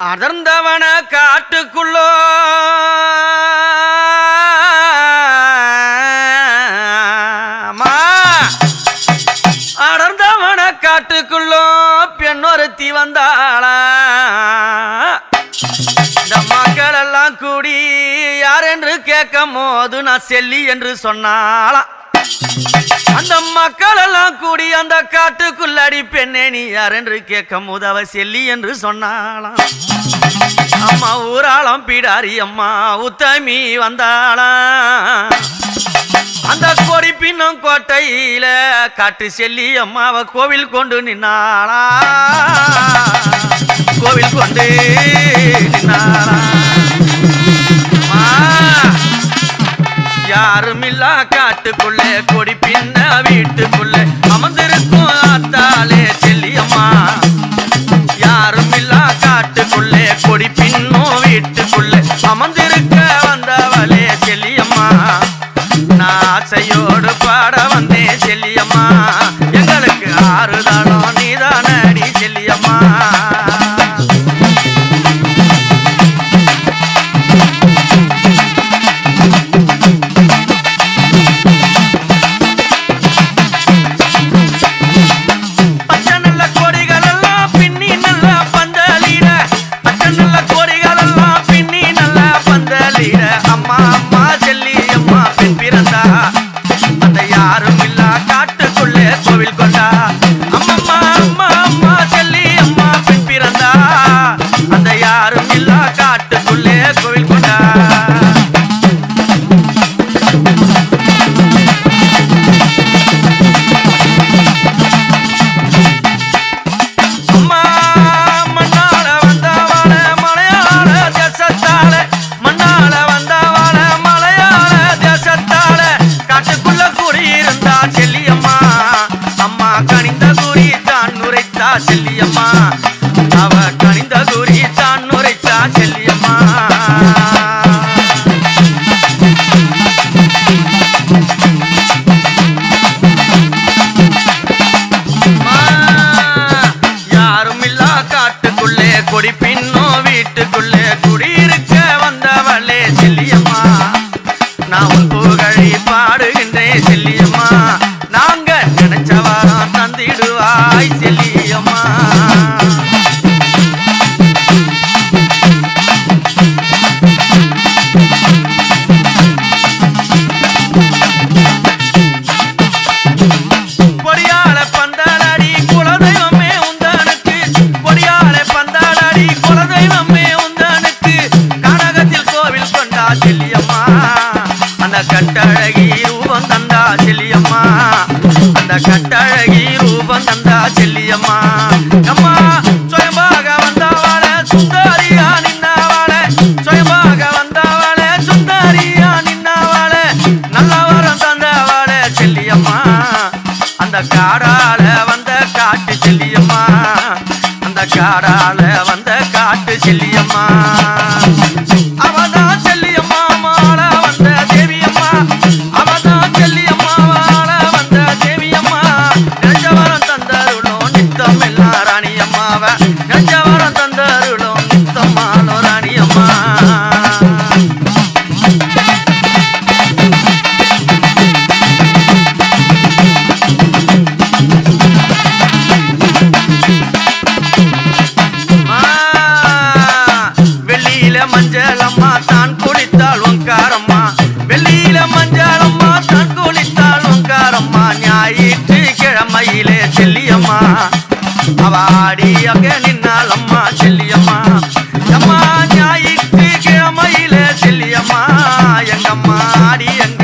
அடர்ந்தவன காட்டுக்குள்ளோ அம்மா. அடர்ந்தவன காட்டுக்குள்ளோ பெண்ணொருத்தி வந்தாளா இந்த மக்கள் எல்லாம் கூடி யார் என்று கேட்கும் போது நான் செல்லி என்று சொன்னாளா அந்த மக்கள் எல்லாம் கூடி அந்த காட்டுக்குள்ளடி பெண்ணே நீ யார் என்று கேட்கும் போது அவ செல்லி என்று சொன்னாளாம். அம்மா ஊராளம் பிடாரி அம்மா உத்தமி வந்தாளாம். அந்த கொடி பின்னும் கோட்டையில காட்டு செல்லி அம்மாவை கோவில் கொண்டு நின்னாளா கோவில் கொண்டு நின்னாளா யாருமில்லா காட்டுக்குள்ளே கொடி பின்ன வீட்டுக்குள்ளே. அமர்ந்திருக்கும் ஆத்தாலே செல்லியம்மா. செல்லியம்மா. அவ கனிந்த குறி தான் நுரைத்தா செல்லியம்மா. யாரும் இல்லா காட்டுக்குள்ளே கொடி பின்னோ வீட்டுக்குள்ளே குடியிருக்க வந்தவளே செல்லியம்மா. நான் உன் பாடுகின்றேன் செல்லியம்மா. நாங்க நினைச்சவாரம் தந்திடுவாய் செல்லியம்மா. கட்டழகி ரூபம் தந்தா செல்லியம்மா. அந்த கட்டழகி ரூபம் தந்தா செல்லியம்மா. அம்மா சுயமாக வந்தவாள சுந்தரியா நின்னாவாள. சுயமாக வந்தவாள சுந்தரியா நின்னாவாள. நல்ல வரம் தந்தவாள செல்லியம்மா. அந்த காடால வந்த காட்டு செல்லியம்மா. அந்த காடால வந்த காட்டு செல்லியம்மா. ராணியம்மாவ வாடி அங்கே நின்னால் அம்மா செல்லியம்மா. அம்மா ஞாயிற்று கிழமையில செல்லியம்மா. எங்கம்மாடி எங்க